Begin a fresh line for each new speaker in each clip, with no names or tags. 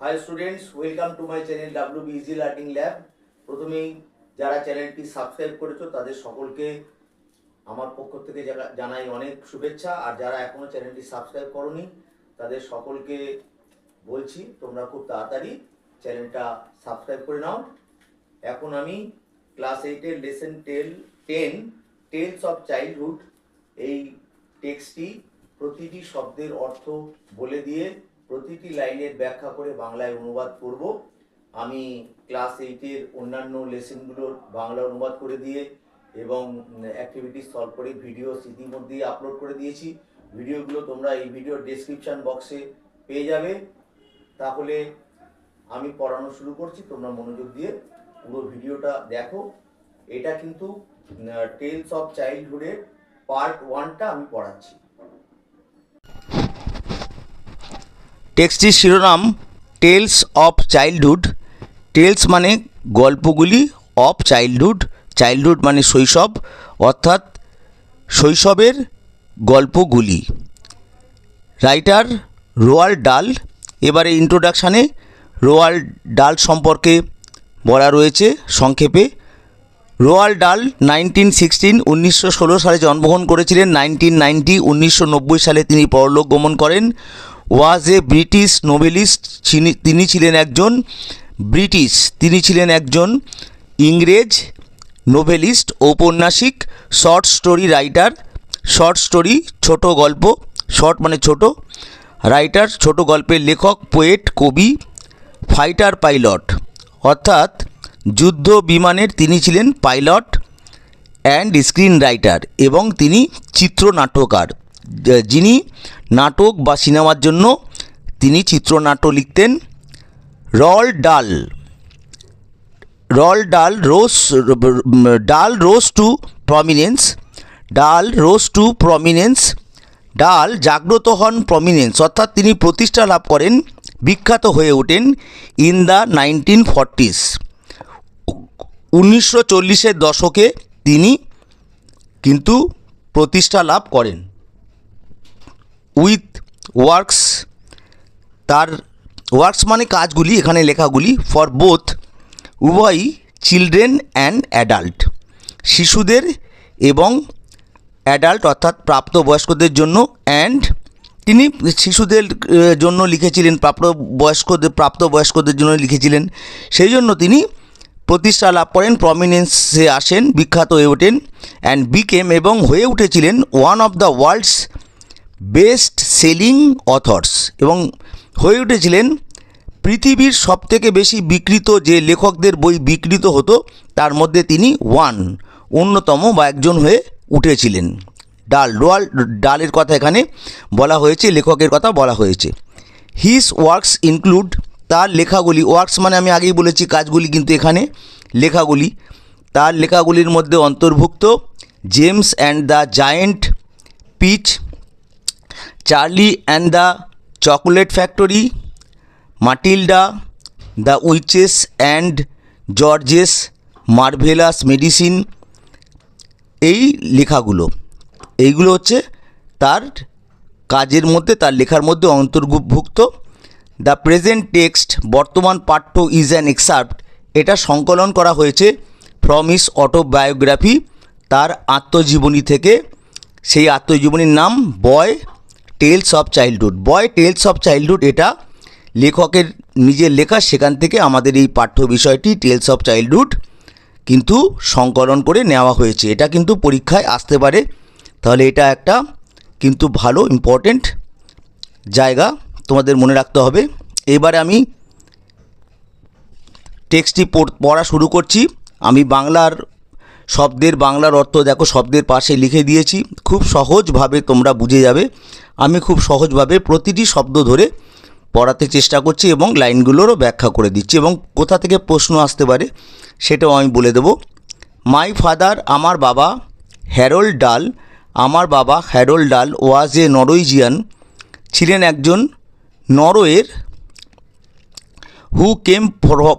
Hi students welcome to my channel W easy learning lab প্রথমেই যারা চ্যানেলটি subscribe করেছ, তাদের সকলকে আমার পক্ষ থেকে জানা- জানাই অনেক শুভেচ্ছা। আর যারা এখনও চ্যানেলটি সাবস্ক্রাইব করনি, তাদের সকলকে বলছি, তোমরা খুব তাড়াতাড়ি চ্যানেলটা সাবস্ক্রাইব করে নাও। এখন আমি ক্লাস এইটের lesson tale ten tales of childhood এই টেক্সটটি প্রতিটি শব্দের অর্থ বলে দিয়ে প্রতিটি লাইনের ব্যাখ্যা করে বাংলায় অনুবাদ করব। আমি ক্লাস এইটের অন্যান্য লেসনগুলোর বাংলা অনুবাদ করে দিয়ে এবং অ্যাক্টিভিটি সলভ করে ভিডিও ইতিমধ্যেই আপলোড করে দিয়েছি। ভিডিওগুলো তোমরা এই ভিডিও ডেসক্রিপশন বক্সে পেয়ে যাবে। তাহলে আমি পড়ানো শুরু করছি, তোমরা মনোযোগ দিয়ে পুরো ভিডিওটা দেখো। এটা কিন্তু টেলস অফ চাইল্ডহুডের পার্ট ওয়ানটা আমি পড়াচ্ছি।
টেক্সটির শিরোনাম টেলস অফ চাইল্ডহুড। টেলস মানে গল্পগুলি অফ চাইল্ডহুড। চাইল্ডহুড মানে শৈশব, অর্থাৎ শৈশবের গল্পগুলি। রাইটার রোয়াল্ড ডাল, এবারে ইন্ট্রোডাকশানে রোয়াল্ড ডাল সম্পর্কে বলা রয়েছে সংক্ষেপে। রোয়াল্ড ডাল নাইনটিন সিক্সটিন, উনিশশো ষোলো সালে জন্মগ্রহণ করেছিলেন। নাইনটিন নাইনটি, উনিশশো নব্বই সালে তিনি পরলোক গমন করেন। ওয়াজ এ ব্রিটিশ নোবেলিস্ট তিনি ছিলেন একজন ব্রিটিশ তিনি ছিলেন একজন ইংরেজ নোভেলিস্ট ঔপন্যাসিক short story writer short story ছোট গল্প শর্ট মানে ছোট রাইটার ছোট গল্পের লেখক পোয়েট কবি ফাইটার পাইলট অর্থাৎ যুদ্ধ বিমানের তিনি ছিলেন পাইলট অ্যান্ড স্ক্রিন রাইটার এবং তিনি চিত্রনাট্যকার। যিনি নাটক বা সিনেমার জন্য তিনি চিত্রনাট্য লিখতেন। রল ডাল। রল ডাল রোজ ডাল রোজ টু প্রমিনেন্স। ডাল রোজ টু প্রমিনেন্স। ডাল জাগ্রত হন প্রমিনেন্স। অর্থাৎ তিনি প্রতিষ্ঠা লাভ করেন, বিখ্যাত হয়ে ওঠেন ইন দ্য নাইনটিন ফর্টিস। উনিশশো চল্লিশের দশকে তিনি কিন্তু প্রতিষ্ঠা লাভ করেন। উইথ ওয়ার্কস, তার ওয়ার্কস মানে কাজগুলি, এখানে লেখাগুলি, ফর বোথ উভয়ই চিলড্রেন অ্যান্ড অ্যাডাল্ট। শিশুদের এবং অ্যাডাল্ট অর্থাৎ প্রাপ্তবয়স্কদের জন্য, অ্যান্ড তিনি শিশুদের জন্য লিখেছিলেন প্রাপ্ত বয়স্কদের প্রাপ্তবয়স্কদের জন্য লিখেছিলেন। সেই জন্য তিনি প্রতিষ্ঠা লাভ করেন, প্রমিনেন্সে আসেন, বিখ্যাত হয়ে ওঠেন, অ্যান্ড বিকেম এবং হয়ে উঠেছিলেন one of the world's best selling authors এবং হয়ে উঠেছিলেন পৃথিবীর সবথেকে বেশি বিকৃত যে লেখকদের বই বিকৃত হতো, তার মধ্যে তিনি ওয়ান, অন্যতম বা একজন হয়ে উঠেছিলেন। ডাল ডোয়াল ডালের কথা এখানে বলা হয়েছে, লেখকের কথা বলা হয়েছে। হিস ওয়ার্কস ইনক্লুড তার লেখাগুলি, ওয়ার্কস মানে আমি আগেই বলেছি কাজগুলি কিন্তু এখানে লেখাগুলি। তার লেখাগুলির মধ্যে অন্তর্ভুক্ত James and the giant peach Charlie and the chocolate factory Matilda the witches and George's marvellous medicine এই লেখাগুলো। এইগুলো হচ্ছে তার কাজের মধ্যে, তার লেখার মধ্যে অন্তর্ভুক্ত। দ্য প্রেজেন্ট টেক্সট বর্তমান পাঠ্য ইজ অ্যান এক্সাপ্ট এটা সংকলন করা হয়েছে ফ্রম ইস অটোবায়োগ্রাফি তার আত্মজীবনী থেকে। সেই আত্মজীবনীর নাম Boy tales of childhood Boy tales of childhood এটা লেখকের নিজের লেখা, সেখান থেকে আমাদের এই পাঠ্য বিষয়টি টেলস অফ চাইল্ডহুড কিন্তু সংকলন করে নেওয়া হয়েছে। এটা কিন্তু পরীক্ষায় আসতে পারে। তাহলে এটা একটা কিন্তু ভালো ইম্পর্টেন্ট জায়গা তোমাদের মনে রাখতে হবে। এবারে আমি টেক্সটটি পড়- শুরু করছি। আমি বাংলার শব্দের বাংলার অর্থ দেখো, শব্দের পাশে লিখে দিয়েছি। খুব সহজভাবে তোমরা বুঝে যাবে। আমি খুব সহজভাবে প্রতিটি শব্দ ধরে পড়াতে চেষ্টা করছি এবং লাইনগুলোরও ব্যাখ্যা করে দিচ্ছি এবং কোথা থেকে প্রশ্ন আসতে পারে সেটাও আমি বলে দেব। মাই ফাদার, আমার বাবা হ্যারোল্ড ডাল। আমার বাবা হ্যারোল্ড ডাল ওয়াজ এ নরওয়েজিয়ান। ছিলেন একজন নরওয়ের হু কেম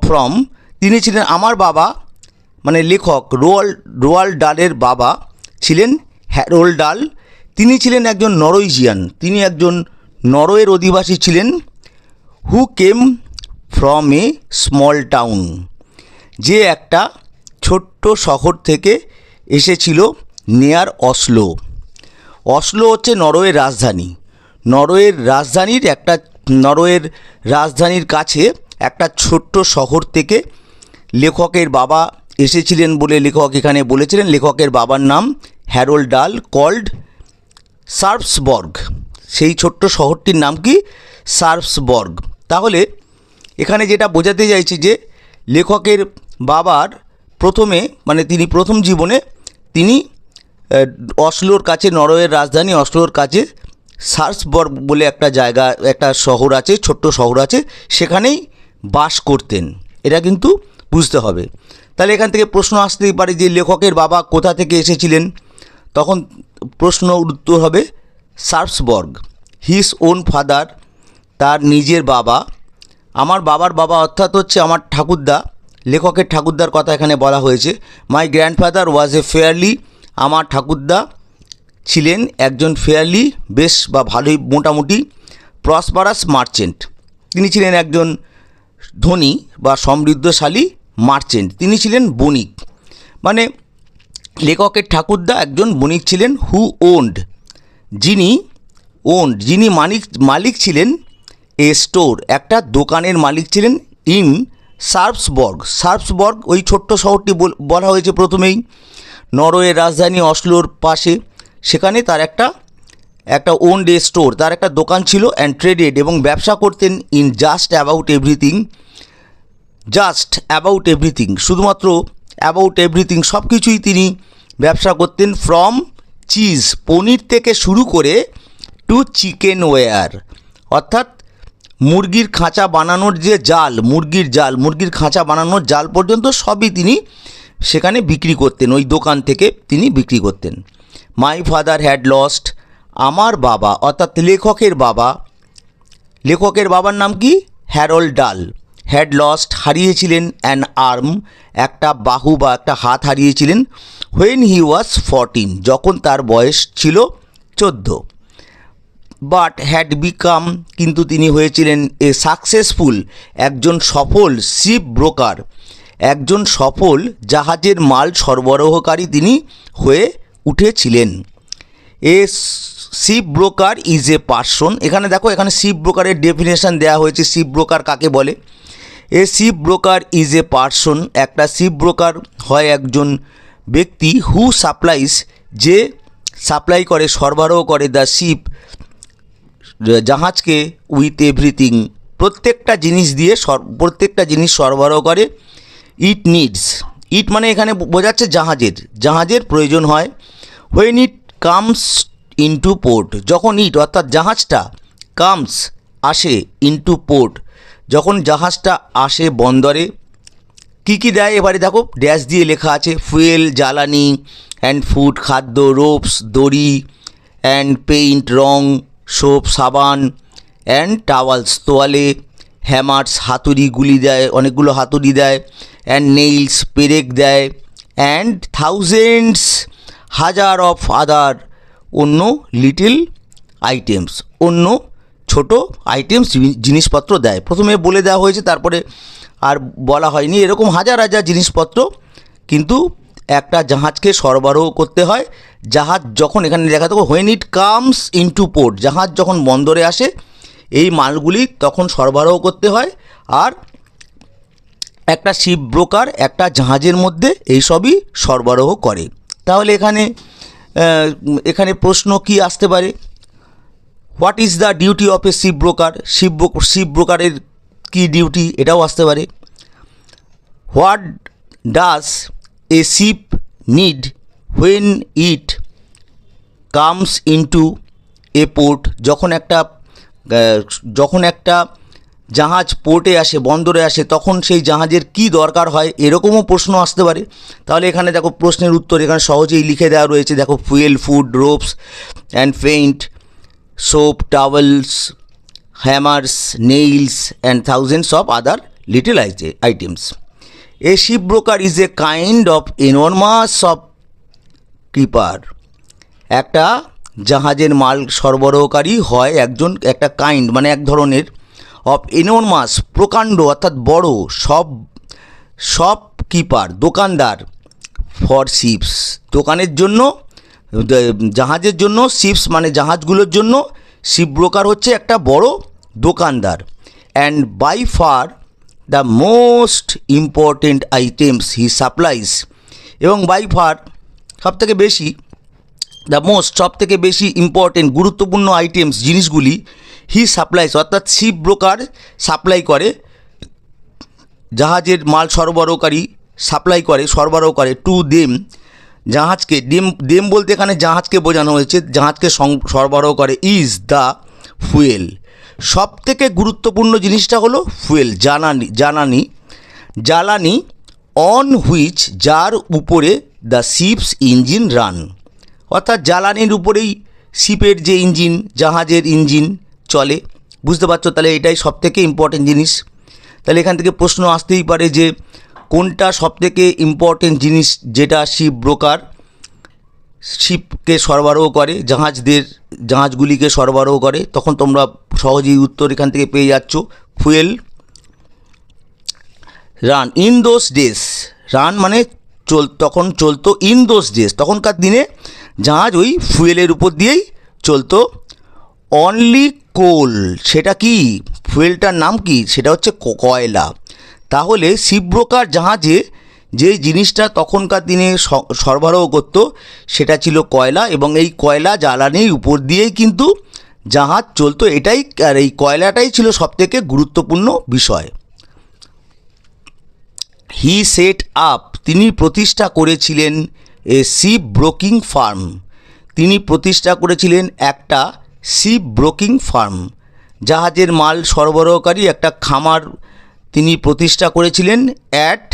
ফ্রম। তিনি ছিলেন, আমার বাবা মানে লেখক রোয়াল রোয়াল ডালের বাবা ছিলেন হ্যারোল্ড ডাল। তিনি ছিলেন একজন নরওয়েজিয়ান। তিনি একজন নরওয়ের অধিবাসী ছিলেন who came from a small town. যে একটা ছোট্ট শহর থেকে এসেছিল নেয়ার অসলো। অসলো হচ্ছে নরওয়ের রাজধানী। নরওয়ের রাজধানীর একটা, নরওয়ের রাজধানীর কাছে একটা ছোট্ট শহর থেকে লেখকের বাবা এসেছিলেন বলে লেখক এখানে বলেছিলেন। লেখকের বাবার নাম হ্যারোল্ড ডাল, কল্ড সার্পসবর্গ সেই ছোট্ট শহরটির নাম কি? সার্পসবর্গ তাহলে এখানে যেটা বোঝাতে চাইছি যে লেখকের বাবার প্রথমে মানে তিনি প্রথম জীবনে তিনি অসলোর কাছে, নরওয়ের রাজধানী অসলোর কাছে সার্সবর্গ বলে একটা জায়গা, একটা শহর আছে, ছোট্ট শহর আছে, সেখানেই বাস করতেন। এটা কিন্তু বুঝতে হবে। তাহলে এখান থেকে প্রশ্ন আসতেই পারে যে লেখকের বাবা কোথা থেকে এসেছিলেন। তখন প্রশ্ন উত্তর হবে সার্সবর্গ। হিস ওন ফাদার তার নিজের বাবা। আমার বাবার বাবা অর্থাৎ হচ্ছে আমার ঠাকুরদা। লেখকের ঠাকুরদার কথা এখানে বলা হয়েছে। My grandfather was A fairly আমার ঠাকুরদা ছিলেন একজন ফেয়ারলি বেশ বা ভালোই, মোটামুটি প্রসপারাস মার্চেন্ট তিনি ছিলেন একজন ধনী বা সমৃদ্ধশালী মার্চেন্ট। তিনি ছিলেন বণিক। মানে লেখকের ঠাকুরদা একজন বণিক ছিলেন হু ওন্ড। যিনি ওন্ড, যিনি মালিক মালিক ছিলেন এ স্টোর। একটা দোকানের মালিক ছিলেন ইন সার্পসবর্গ। সার্পসবর্গ ওই ছোট্ট শহরটি বল- হয়েছে প্রথমেই। নরওয়ের রাজধানী অসলোর পাশে। সেখানে তার একটা একটা ওন ডে স্টোর। তার একটা দোকান ছিল অ্যান্ড ট্রেডেড এবং ব্যবসা করতেন in just about everything. Just about everything. শুধুমাত্র অ্যাবাউট এভরিথিং সব কিছুই তিনি ব্যবসা করতেন ফ্রম চিজ, পনির থেকে শুরু করে টু চিকেন ওয়্যার অর্থাৎ মুরগির খাঁচা বানানোর যে জাল, মুরগির জাল, মুরগির খাঁচা বানানোর জাল পর্যন্ত সবই তিনি সেখানে বিক্রি করতেন, ওই দোকান থেকে তিনি বিক্রি করতেন। মাই ফাদার হ্যাড লস্ট আমার বাবা, অর্থাৎ লেখকের বাবা। লেখকের বাবার নাম কি? Harold Dahl. হ্যাড লস্ট হারিয়েছিলেন অ্যান আর্ম, একটা বাহু বা একটা হাত হারিয়েছিলেন হোয়েন হি ওয়াজ ফরটিন, যখন তার বয়স ছিল চোদ্দ। বাট হ্যাড বিকাম, কিন্তু তিনি হয়েছিলেন এ সাকসেসফুল একজন সফল শিপ ব্রোকার, একজন সফল জাহাজের মাল সরবরাহকারী তিনি হয়ে উঠেছিলেন। A ship broker is a person. এখানে দেখো, এখানে শিপ ব্রোকারের ডেফিনেশন দেওয়া হয়েছে, শিপ ব্রোকার কাকে বলে? A ship broker is a person একটা শিপ ব্রোকার হয় একজন ব্যক্তি হু সাপ্লাইস যে সাপ্লাই করে, সরবরাহ করে দ্য শিপ জাহাজকে উইথ এভরিথিং প্রত্যেকটা জিনিস দিয়ে প্রত্যেকটা জিনিস সরবরাহ করে ইট নিডস ইট মানে এখানে বোঝাচ্ছে জাহাজের। জাহাজের প্রয়োজন হয় when it comes into port যখন ইট অর্থাৎ জাহাজটা কামস আসে ইনটু পোর্ট যখন জাহাজটা আসে বন্দরে, কী কী দেয় এবারে দেখো, ড্যাশ দিয়ে লেখা আছে, ফুয়েল, জ্বালানি অ্যান্ড ফুড খাদ্য রোপস দড়ি অ্যান্ড পেইন্ট রং সোপ সাবান অ্যান্ড টাওয়ালস তোয়ালে হ্যামার্স হাতুড়ি, গুলি দেয়, অনেকগুলো হাতুড়ি দেয় অ্যান্ড নেইলস পেরেক দেয় অ্যান্ড থাউজেন্ডস হাজার অফ আদার অন্য লিটিল আইটেমস অন্য ছোট আইটেমস জিনিসপত্র দেয়। প্রথমে বলে দেওয়া হয়েছে, তারপরে আর বলা হয়নি। এরকম হাজার হাজার জিনিসপত্র, কিন্তু একটা জাহাজকে সরবরাহ করতে হয়। জাহাজ যখন এখানে লেখা থাকবে when it comes into port জাহাজ যখন বন্দরে আসে, এই মালগুলি তখন সরবরাহ করতে হয়। আর একটা শিপ ব্রোকার একটা জাহাজের মধ্যে এই সবই সরবরাহ করে। তাহলে এখানে এখানে প্রশ্ন কি আসতে পারে? What is the duty of a ship broker ship ship ব্রোকারের কী ডিউটি এটাও আসতে পারে। What does a ship need when it comes into a port যখন একটা যখন একটা জাহাজ পোর্টে আসে, বন্দরে আসে, তখন সেই জাহাজের কি দরকার হয়? এরকমও প্রশ্ন আসতে পারে। তাহলে এখানে দেখো প্রশ্নের উত্তর এখানে সহজেই লিখে দেওয়া রয়েছে। দেখো fuel food ropes and paint towels hammers nails and thousands of other little items a ship broker is a kind of enormous of keeper একটা জাহাজের মাল সরবরাহকারী হয় একজন, একটা কাইন্ড মানে এক ধরনের অফ এনোরমাস প্রকাণ্ড, অর্থাৎ বড় সব শপ কিপার দোকানদার ফর শিপস দোকানের জন্য জাহাজের জন্য শিপস মানে জাহাজগুলোর জন্য শিপ ব্রোকার হচ্ছে একটা বড় দোকানদার। And by far the most important items he supplies এবং বাই ফার সব থেকে বেশি দ্য মোস্ট সব থেকে বেশি ইম্পর্টেন্ট গুরুত্বপূর্ণ আইটেমস জিনিসগুলি হি সাপ্লাইজ অর্থাৎ শিপ ব্রোকার সাপ্লাই করে, জাহাজের মাল সরবরাহকারী সাপ্লাই করে, সরবরাহ করে টু দেম জাহাজকে দেম দেম বলতে এখানে জাহাজকে বোঝানো হয়েছে, জাহাজকে সরবরাহ করে ইজ দ্য ফুয়েল সব থেকে গুরুত্বপূর্ণ জিনিসটা হলো ফুয়েল জ্বালানি জ্বালানি জ্বালানি অন হুইচ যার উপরে দ্য শিপস ইঞ্জিন রান অর্থাৎ জ্বালানির উপরেই শিপের যে ইঞ্জিন জাহাজের ইঞ্জিন চলে। বুঝতে পারছ? তাহলে এটাই সব থেকে ইম্পর্টেন্ট জিনিস। তাহলে এখান থেকে প্রশ্ন আসতেই পারে যে কোনটা সবথেকে ইম্পর্টেন্ট জিনিস যেটা শিপ ব্রোকার শিপকে সরবরাহ করে, জাহাজদের, জাহাজগুলিকে সরবরাহ করে, তখন তোমরা সহজেই উত্তর এখান থেকে পেয়ে যাচ্ছ। Fuel ran in those days ran মানে চল, তখন চলতো ইন দোজ ডেজ তখনকার দিনে জাহাজ ওই ফুয়েলের উপর দিয়েই চলতো। অনলি কোল সেটা কি? ফুয়েলটার নাম কি? সেটা হচ্ছে কয়লা। তাহলে শিপ ব্রোকার জাহাজে যে জিনিসটা তখনকার দিনে সরবরাহ করতো, সেটা ছিল কয়লা এবং এই কয়লা জ্বালানির উপর দিয়েই কিন্তু জাহাজ চলতো। এটাই, আর এই কয়লাটাই ছিল সবথেকে গুরুত্বপূর্ণ বিষয়। হি সেট আপ তিনি প্রতিষ্ঠা করেছিলেন এ শিপ ব্রোকিং ফার্ম। তিনি প্রতিষ্ঠা করেছিলেন একটা শিপ ব্রোকিং ফার্ম। জাহাজের মাল সরবরাহকারী একটা খামার তিনি প্রতিষ্ঠা করেছিলেন অ্যাট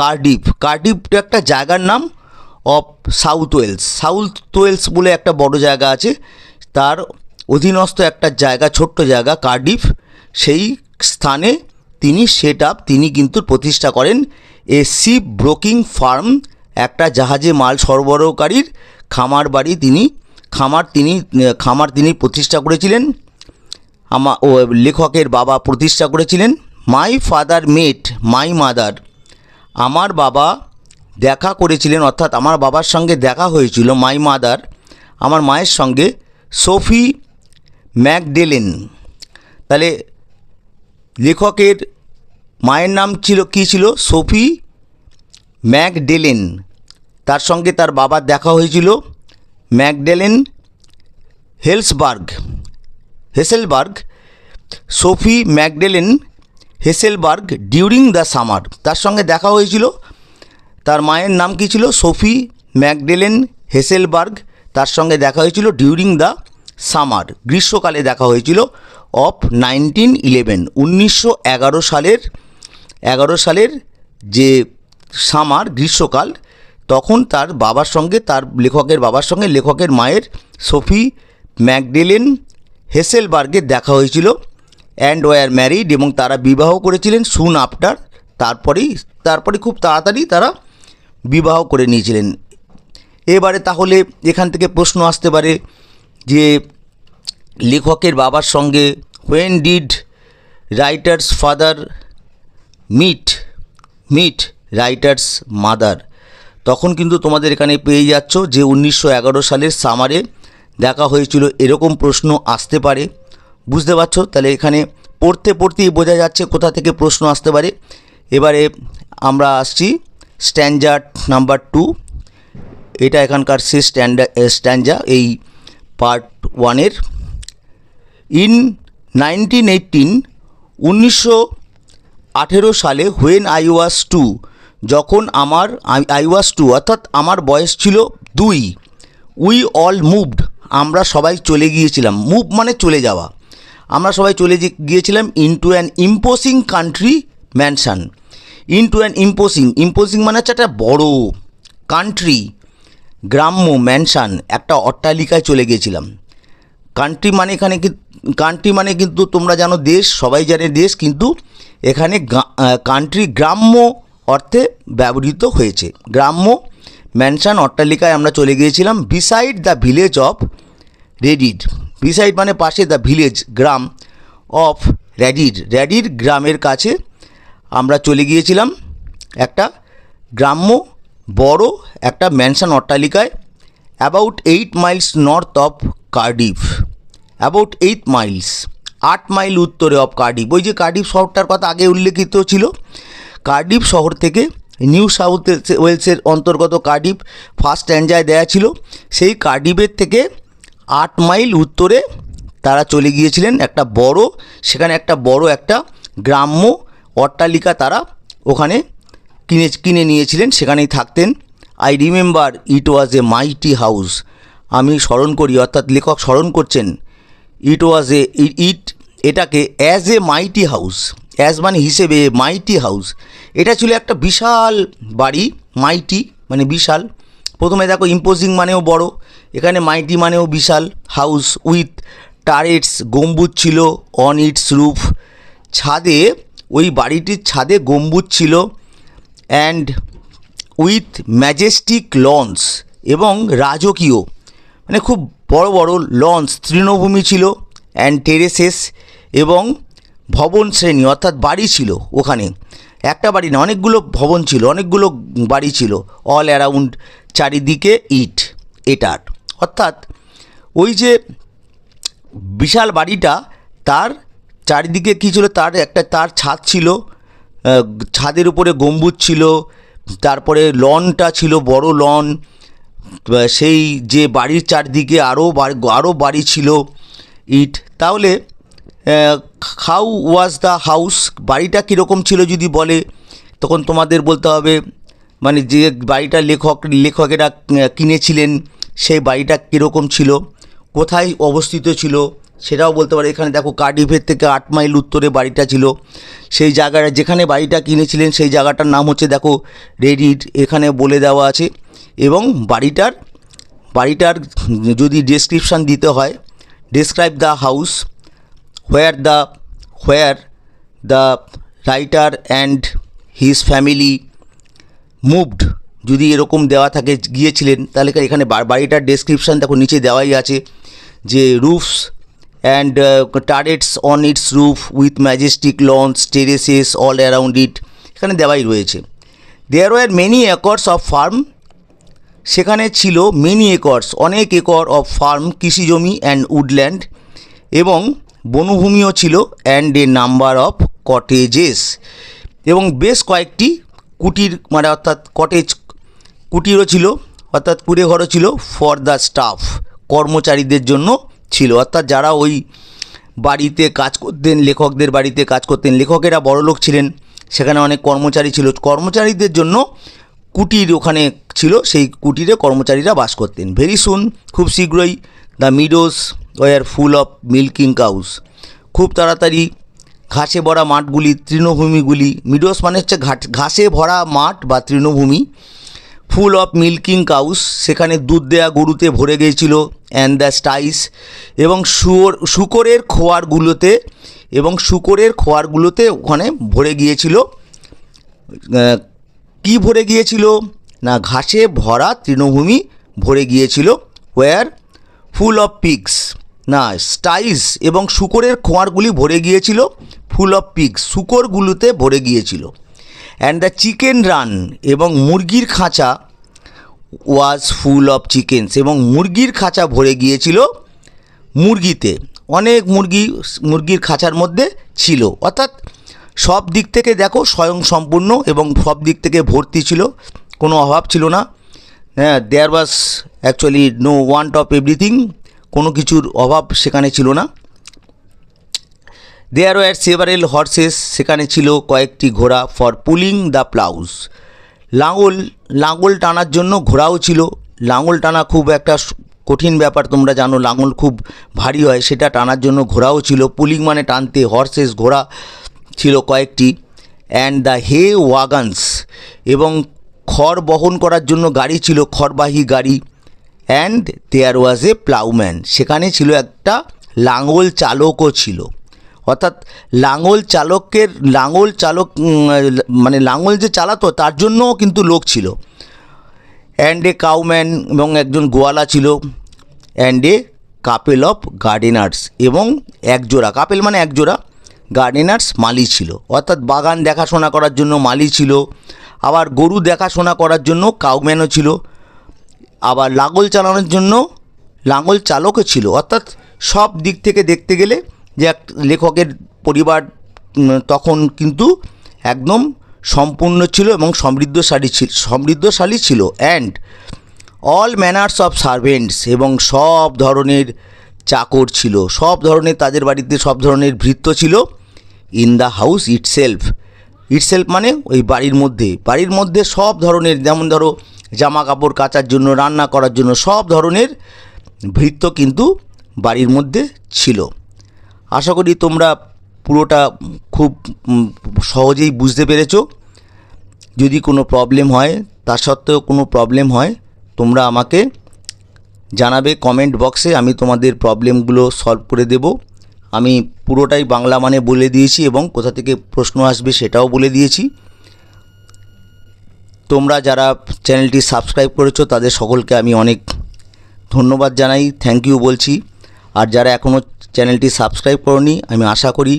কার্ডিফ কার্ডিফ একটা জায়গার নাম of South Wales South Wales বলে একটা বড় জায়গা আছে। তার অধীনস্থ একটা জায়গা, ছোট্ট জায়গা কার্ডিফ সেই স্থানে তিনি সেট আপ তিনি কিন্তু প্রতিষ্ঠা করেন এ শিপ ব্রোকিং ফার্ম একটা জাহাজে মাল সরবরাহকারীর খামার বাড়ি তিনি, খামার তিনি খামার তিনি প্রতিষ্ঠা করেছিলেন। আমা ও লেখকের বাবা প্রতিষ্ঠা করেছিলেন। My father mate my mother আমার বাবা দেখা করেছিলেন, অর্থাৎ আমার বাবার সঙ্গে দেখা হয়েছিল মাই মাদার আমার মায়ের সঙ্গে সোফি ম্যাকডেলেন তাহলে লেখকের মায়ের নাম ছিল, কী ছিল? সোফি ম্যাকডেলেন তার সঙ্গে তার বাবার দেখা হয়েছিল Magdalene Hesselberg Hesselberg Sofie Magdalene Hesselberg during the summer. তার সঙ্গে দেখা হয়েছিল। তার মায়ের নাম কী ছিল? Sofie Magdalene Hesselberg. তার সঙ্গে দেখা হয়েছিল ডিউরিং দ্য সামার। গ্রীষ্মকালে দেখা হয়েছিল অফ নাইনটিন ইলেভেন, উনিশশো এগারো সালের এগারো সালের যে সামার গ্রীষ্মকাল, তখন তার বাবার সঙ্গে, তার লেখকের বাবার সঙ্গে, লেখকের মায়ের সোফি ম্যাকডেলেন হেসেলবার্গের দেখা হয়েছিল। অ্যান্ড ওয়ার ম্যারিড এবং তারা বিবাহ করেছিলেন সুন আফটার তারপরেই, তারপরে খুব তাড়াতাড়ি তারা বিবাহ করে নিয়েছিলেন। এবারে তাহলে এখান থেকে প্রশ্ন আসতে পারে যে লেখকের বাবার সঙ্গে when did writer's father meet meet writer's mother তখন কিন্তু তোমাদের এখানে পেয়ে যাচ্ছ যে উনিশশো এগারো সালের সামারে দেখা হয়েছিল, এরকম প্রশ্ন আসতে পারে। বুঝতে পারছ? তাহলে এখানে পড়তে পড়তেই বোঝা যাচ্ছে কোথা থেকে প্রশ্ন আসতে পারে। এবারে আমরা আসছি স্ট্যান্ডার্ড নাম্বার টু। এটা এখানকার শেষ স্ট্যান্ডা স্ট্যান্ডা, এই পার্ট ওয়ানের। ইন নাইনটিন এইটিন, উনিশশো আঠেরো সালে হোয়েন আই ওয়াস টু যখন আমার, আই ওয়াস টু অর্থাৎ আমার বয়স ছিল দুই উই অল মুভড আমরা সবাই চলে গিয়েছিলাম। মুভ মানে চলে যাওয়া। আমরা সবাই চলে গিয়েছিলাম into an imposing country mansion into an imposing imposing মানে হচ্ছে একটা বড় কান্ট্রি গ্রাম্য ম্যানশন একটা অট্টালিকায় চলে গিয়েছিলাম। কান্ট্রি মানে এখানে কান্ট্রি মানে কিন্তু তোমরা জানো দেশ, সবাই জানে দেশ, কিন্তু এখানে কান্ট্রি গ্রাম্য অর্থে ব্যবহৃত হয়েছে। গ্রাম্য ম্যানশন অট্টালিকায় আমরা চলে গিয়েছিলাম beside the village of Radyr beside মানে পাশে দ্য ভিলেজ গ্রাম অফ র্যাডির র্যাডির গ্রামের কাছে আমরা চলে গিয়েছিলাম একটা গ্রাম্য বড় একটা mansion অট্টালিকায় about eight miles north of Cardiff about eight miles আট মাইল উত্তরে অফ কার্ডিফ ওই যে কার্ডিফ শহরটার কথা আগে উল্লেখিত ছিল। কার্ডিফ শহর থেকে নিউ সাউথ ওয়েলসের অন্তর্গত কার্ডিফ ফার্স্ট অ্যাঞ্জায় দেয়া ছিল। সেই কার্ডিফের থেকে আট মাইল উত্তরে তারা চলে গিয়েছিলেন একটা বড়, সেখানে একটা বড় একটা গ্রাম্য অট্টালিকা তারা ওখানে কিনে কিনে নিয়েছিলেন, সেখানেই থাকতেন। I remember it was a mighty house আমি স্মরণ করি, অর্থাৎ লেখক স্মরণ করছেন ইট ওয়াজ এ ইট এটাকে as a mighty house as মানে হিসেবে মাইটি হাউস এটা ছিল একটা বিশাল বাড়ি মাইটি মানে বিশাল। প্রথমে দেখো ইম্পোজিং মানেও বড়। এখানে মাইটি মানেও বিশাল, হাউস উইথ টারেটস, গম্বুজ ছিল অন ইটস রুফ ছাদে, ওই বাড়িটির ছাদে গম্বুজ ছিল অ্যান্ড উইথ ম্যাজেস্টিক লঞ্চ এবং রাজকীয়। মানে খুব বড় বড় লঞ্চ তৃণভূমি ছিল অ্যান্ড টেরেসেস এবং ভবন শ্রেণি, অর্থাৎ বাড়ি ছিল ওখানে। একটা বাড়ি না, অনেকগুলো ভবন ছিল, অনেকগুলো বাড়ি ছিল অল অ্যারাউন্ড চারিদিকে ইট, এটার। অর্থাৎ ওই যে বিশাল বাড়িটা, তার চারিদিকে কী ছিল? তার একটা, তার ছাদ ছিল ছাদের উপরে গম্বুজ ছিল, তারপরে লনটা ছিল, বড় লন সেই যে বাড়ির চারদিকে আরও আরও বাড়ি ছিল, ইট। তাহলে হাউ ওয়াজ দ্য হাউস বাড়িটা কীরকম ছিল যদি বলে, তখন তোমাদের বলতে হবে মানে যে বাড়িটা লেখক, লেখকেরা কিনেছিলেন সেই বাড়িটা কীরকম ছিল, কোথায় অবস্থিত ছিল, সেটাও বলতে পারে। এখানে দেখো কার্ডিফের থেকে আট মাইল উত্তরে বাড়িটা ছিল। সেই জায়গাটা যেখানে বাড়িটা কিনেছিলেন, সেই জায়গাটার নাম হচ্ছে দেখো রেডিট এখানে বলে দেওয়া আছে। এবং বাড়িটার বাড়িটার যদি ডেসক্রিপশান দিতে হয় describe the house where the where the writer and his family moved যদি এরকম দেওয়া থাকে, গিয়েছিলেন, তাহলে এখানে বাড়িটার ডেসক্রিপশান দেখো, নিচে দেওয়াই আছে যে roofs and turrets on its roof with majestic lawns terraces all around it এখানে দেওয়াই রয়েছে। There were many acres of farm সেখানে ছিল মেনি একর্স অনেক একর অফ ফার্ম কৃষিজমি অ্যান্ড উডল্যান্ড এবং বনভূমিও ছিল and a number of cottages এবং বেশ কয়েকটি কুটির মানে অর্থাৎ কটেজ কুটিরও ছিল, অর্থাৎ কুড়ে ঘরও ছিল ফর দ্য স্টাফ কর্মচারীদের জন্য ছিল। অর্থাৎ যারা ওই বাড়িতে কাজ করতেন, লেখকদের বাড়িতে কাজ করতেন, লেখকেরা বড়লোক ছিলেন, সেখানে অনেক কর্মচারী ছিল। কর্মচারীদের জন্য কুটির ওখানে ছিল, সেই কুটিরে কর্মচারীরা বাস করতেন। ভেরি সুন খুব শীঘ্রই the meadows were full of milking cows খুব তাড়াতাড়ি ঘাসে ভরা মাঠগুলি, তৃণভূমিগুলি মিডোস মানে হচ্ছে ঘাট- ঘাসে ভরা মাঠ বা তৃণভূমি ফুল অফ মিল্কিং কাউস, সেখানে দুধ দেয়া গরুতে ভরে গিয়েছিল অ্যান্ড দ্য স্টাইস এবং শুয়োর, শুকরের খোয়ারগুলোতে এবং শুকরের খোয়ারগুলোতে ওখানে ভরে গিয়েছিল। কি ভরে গিয়েছিল? না, ঘাসে ভরা তৃণভূমি ভরে গিয়েছিল ওয়ার ফুল অফ পিগস না স্টাইস এবং শুকরের খোঁয়ারগুলি ভরে গিয়েছিল ফুল অফ পিগস শুকরগুলোতে ভরে গিয়েছিল। অ্যান্ড দ্য চিকেন রান এবং মুরগির খাঁচা ওয়াজ ফুল অফ চিকেনস এবং মুরগির খাঁচা ভরে গিয়েছিল মুরগিতে। অনেক মুরগি, মুরগির খাঁচার মধ্যে ছিল। অর্থাৎ সব দিক থেকে দেখো স্বয়ং সম্পূর্ণ এবং সব দিক থেকে ভর্তি ছিল। কোনো অভাব ছিল না। হ্যাঁ there was actually no want of everything কোনো কিছুর অভাব সেখানে ছিল না। দেয়ার ওয়ার সেভারেল হর্সেস, সেখানে ছিল কয়েকটি ঘোড়া ফর পুলিং দ্য প্লাউজ। লাঙল লাঙল টানার জন্য ঘোড়াও ছিল। লাঙল টানা খুব একটা কঠিন ব্যাপার, তোমরা জানো, লাঙল খুব ভারী হয়, সেটা টানার জন্য ঘোড়াও ছিল। পুলিং মানে টানতে হর্সেস ঘোড়া ছিল কয়েকটি। অ্যান্ড দ্য হে ওয়াগানস এবং খড় বহন করার জন্য গাড়ি ছিল, খড়বাহী গাড়ি। অ্যান্ড দেয়ার ওয়াজ এ প্লাউম্যান, সেখানে ছিল একটা লাঙল চালকও ছিল। অর্থাৎ লাঙল চালকের, লাঙল চালক মানে লাঙল যে চালাতো, তার জন্যও কিন্তু লোক ছিল। অ্যান্ড এ কাউম্যান এবং একজন গোয়ালা ছিল। And a couple of gardeners এবং একজোড়া। কাপেল মানে এক জোড়া গার্ডেনার্স মালি ছিল। অর্থাৎ বাগান দেখাশোনা করার জন্য মালি ছিল। আবার গরু দেখাশোনা করার জন্য কাউম্যানও ছিল। আবার লাঙল চালানোর জন্য লাঙল চালকও ছিল। অর্থাৎ সব দিক থেকে দেখতে গেলে যে এক লেখকের পরিবার তখন কিন্তু একদম সম্পূর্ণ ছিল এবং সমৃদ্ধশালী ছিল সমৃদ্ধশালী ছিল। And all manners of servants এবং সব ধরনের চাকর ছিল। সব ধরনের তাদের বাড়িতে সব ধরনের ভৃত্য ছিল। In the house itself itself মানে ওই বাড়ির মধ্যে। বাড়ির মধ্যে সব ধরনের, যেমন ধরো জামা কাপড় কাচার জন্য, রান্না করার জন্য সব ধরনের ভৃত্য কিন্তু বাড়ির মধ্যে ছিল। আশা করি তোমরা পুরোটা খুব সহজেই বুঝতে পেরেছ। যদি কোনো প্রবলেম হয় তা সত্ত্বেও কোনো প্রবলেম হয়, তোমরা আমাকে জানাবে কমেন্ট বক্সে আমি তোমাদের প্রবলেমগুলো সলভ করে দেব। আমি পুরোটাই বাংলা মানে বলে দিয়েছি এবং কোথা থেকে প্রশ্ন আসবে সেটাও বলে দিয়েছি। তোমরা যারা চ্যানেলটি সাবস্ক্রাইব করেছ, তাদের সকলকে আমি অনেক ধন্যবাদ জানাই। থ্যাংক ইউ বলছি। আর যারা এখনও চ্যানেলটি সাবস্ক্রাইব করনি, আমি আশা করি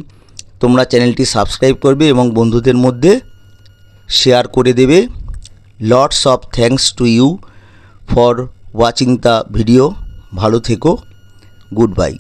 তোমরা চ্যানেলটি সাবস্ক্রাইব করবে এবং বন্ধুদের মধ্যে শেয়ার করে দেবে। Lots of thanks to you for watching the video. ভালো থেকো। Good bye.